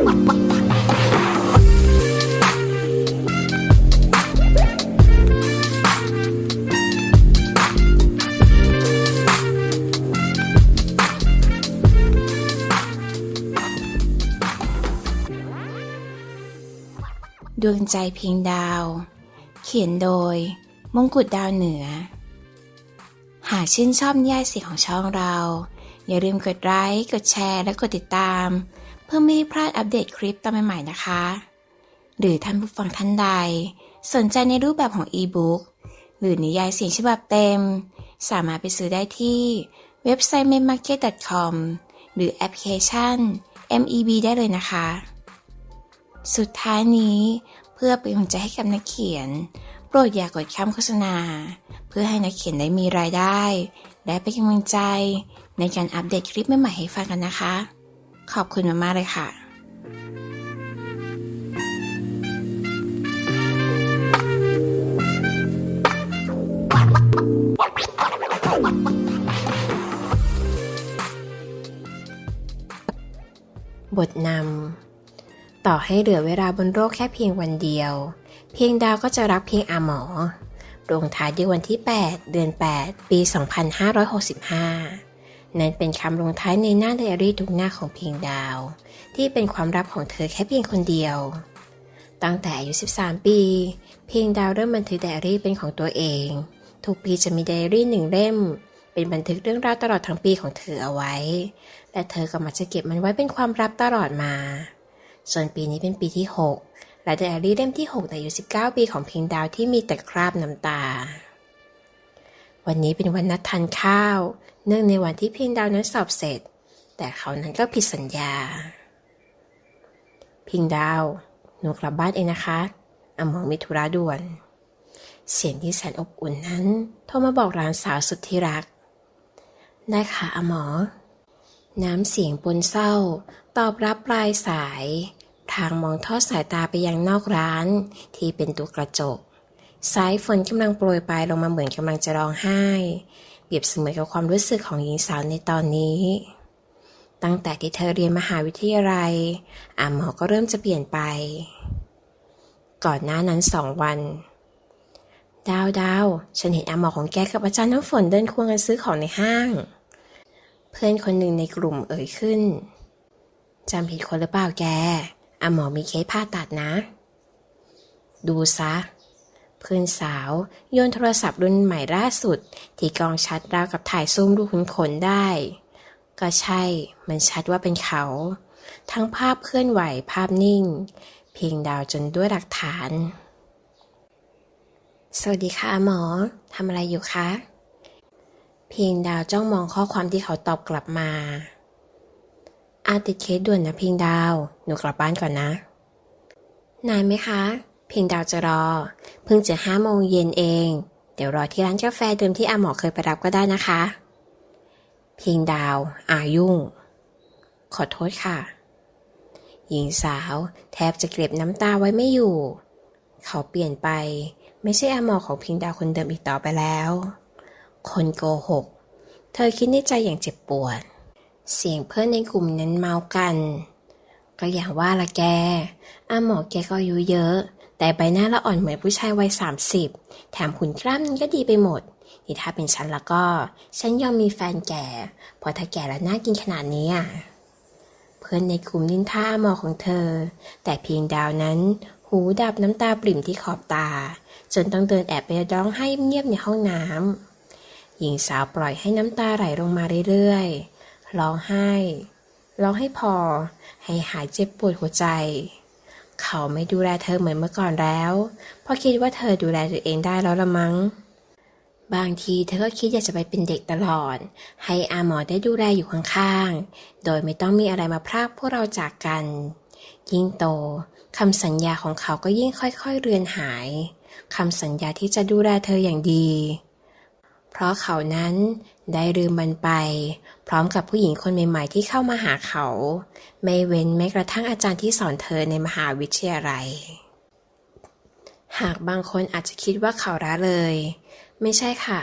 ดวงใจเพียงดาว เขียนโดย มงกุฎดาวเหนือ หากชื่นชอบนิยายเสียงของช่องเรา อย่าลืมกดไลค์ กดแชร์ และกดติดตาม พื่อไม่ให้พลาดอัปเดตคลิปตอนใหม่ๆนะคะ หรือท่านผู้ฟังท่านใด สนใจในรูปแบบของอีบุ๊กหรือนิยายเสียงฉบับเต็ม สามารถไปซื้อได้ที่เว็บไซต์ m e m a r k e t c o m หรือแอปพลิเคชัน MEB ได้เลยนะคะ สุดท้ายนี้เพื่อเป็นกำลังใจให้กับนักเขียน โปรดอย่ากดข้ามโฆษณา เพื่อให้นักเขียนได้มีรายได้ และเป็นกำลังใจในการอัปเดตคลิปใหม่ๆให้ฟังกันนะคะ ขอบคุณมากๆเลยค่ะบทนำต่อให้เหลือเวลาบนโลกแค่เพียงวันเดียว เพียงดาวก็จะรักเพียงอาหมอลงท้ายด้วยวันที่ 8 เดือน 8 ปี 2565 นั่นเป็นคำลงท้ายในหน้าไดอารี่ทุกหน้าของเพียงดาว ที่เป็นความลับของเธอแค่เพียงคนเดียว ตั้งแต่อายุ 13 ปี เพียงดาวเริ่มบันทึกไดอารี่เป็นของตัวเอง ทุกปีจะมีไดอารี่หนึ่งเล่ม เป็นบันทึกเรื่องราวตลอดทั้งปีของเธอเอาไว้ และเธอก็มักจะเก็บมันไว้เป็นความลับตลอดมา ส่วนปีนี้เป็นปีที่ 6 และไดอารี่เล่มที่6ในอายุ 19 ปีของเพียงดาวที่มีแต่คราบน้ำตา วันนี้เป็นวันนัดทานข้าว เนื่องในวันที่เพียงดาวนั้นสอบเสร็จ แต่เขานั้นก็ผิดสัญญาพียงดาว หนูกลับบ้านเองนะคะอหมอมีธุระด่วน เสียงที่แสนอบอุ่นนั้น โทรมาบอกหลานสาวสุดที่รัก ได้ค่ะอหมอ น้ำเสียงปนเศร้า ตอบรับปลายสาย ทางมองทอดสายตาไปยังนอกร้านที่เป็นตัวกระจก สายฝนกำลังโปรยปลายลงมาเหมือนกำลังจะร้องไห้ เปรียบเสมือนกับความรู้สึกของหญิงสาวในตอนนี้ ตั้งแต่ที่เธอเรียนมหาวิทยาลัยอาหมอก็เริ่มจะเปลี่ยนไป ก่อนหน้านั้นสองวัน ดาวดาวฉันเห็นอาหมอของแกกับอาจารย์น้ำฝนเดินควงกันซื้อของในห้าง เพื่อนคนหนึ่งในกลุ่มเอ่ยขึ้นจำผิดคนหรือเปล่าแกอาหมอมีเคสผ่าตัดนะ ดูซะ เพื่อนสาวโยนโทรศัพท์รุ่นใหม่ล่าสุด ที่กล้องชัดราวกับถ่ายซูมดูขุนขนได้ ก็ใช่ มันชัดว่าเป็นเขา ทั้งภาพเคลื่อนไหวภาพนิ่ง เพียงดาวจนด้วยหลักฐาน สวัสดีค่ะหมอทำอะไรอยู่คะเพียงดาวจ้องมองข้อความที่เขาตอบกลับมา อาติดเคสด่วนนะเพียงดาว หนูกลับบ้านก่อนนะ นานไหมคะ เพียงดาวจะรอ เพิ่งจะห้าโมงเย็นเอง เดี๋ยวรอที่ร้านกาแฟเดิมที่อาหมอเคยไปรับก็ได้นะคะ เพียงดาวอายุ่ง ขอโทษค่ะ หญิงสาวแทบจะเก็บน้ำตาไว้ไม่อยู่ เขาเปลี่ยนไป ไม่ใช่อาหมอของเพียงดาวคนเดิมอีกต่อไปแล้ว คนโกหก เธอคิดในใจอย่างเจ็บปวด เสียงเพื่อนในกลุ่มนั้นเมากันก็อย่างว่าละแกอาหมอแกก็อายุเยอะ แต่ใบหน้าละอ่อนเหมือนผู้ชายวัยสามสิบแถมหุ่นกล้ามนั้นก็ดีไปหมด นี่ถ้าเป็นฉันแล้วก็ ฉันยอมมีแฟนแก่เพราะถ้าแก่แล้วน่ากินขนาดนี้อะเพื่อนในกลุ่มนินท่าอาหมอของเธอ แต่เพียงดาวนั้น หูดับน้ำตาปริ่มที่ขอบตา จนต้องเดินแอบไปร้องไห้เงียบในห้องน้ำหญิงสาวปล่อยให้น้ำตาไหลลงมาเรื่อยๆร้องไห้ร้องให้พอ ให้หายเจ็บปวดหัวใจ เขาไม่ดูแลเธอเหมือนเมื่อก่อนแล้ว เพราะคิดว่าเธอดูแลตัวเองได้แล้วละมั้ง บางทีเธอก็คิดอยากจะไปเป็นเด็กตลอด ให้อาหมอได้ดูแลอยู่ข้างๆ โดยไม่ต้องมีอะไรมาพรากพวกเราจากกัน ยิ่งโตคำสัญญาของเขาก็ยิ่งค่อยๆเรือนหาย คำสัญญาที่จะดูแลเธออย่างดี เพราะเขานั้นได้ลืมมันไป พร้อมกับผู้หญิงคนใหม่ๆที่เข้ามาหาเขา ไม่เว้นแม้กระทั่งอาจารย์ที่สอนเธอในมหาวิทยาลัย หากบางคนอาจจะคิดว่าเขาร้าเลย ไม่ใช่ค่ะ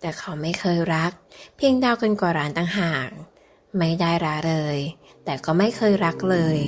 แต่เขาไม่เคยรัก เพียงดาวกันกว่าร้านต่างหากไม่ได้ร้าเลย แต่ก็ไม่เคยรักเลย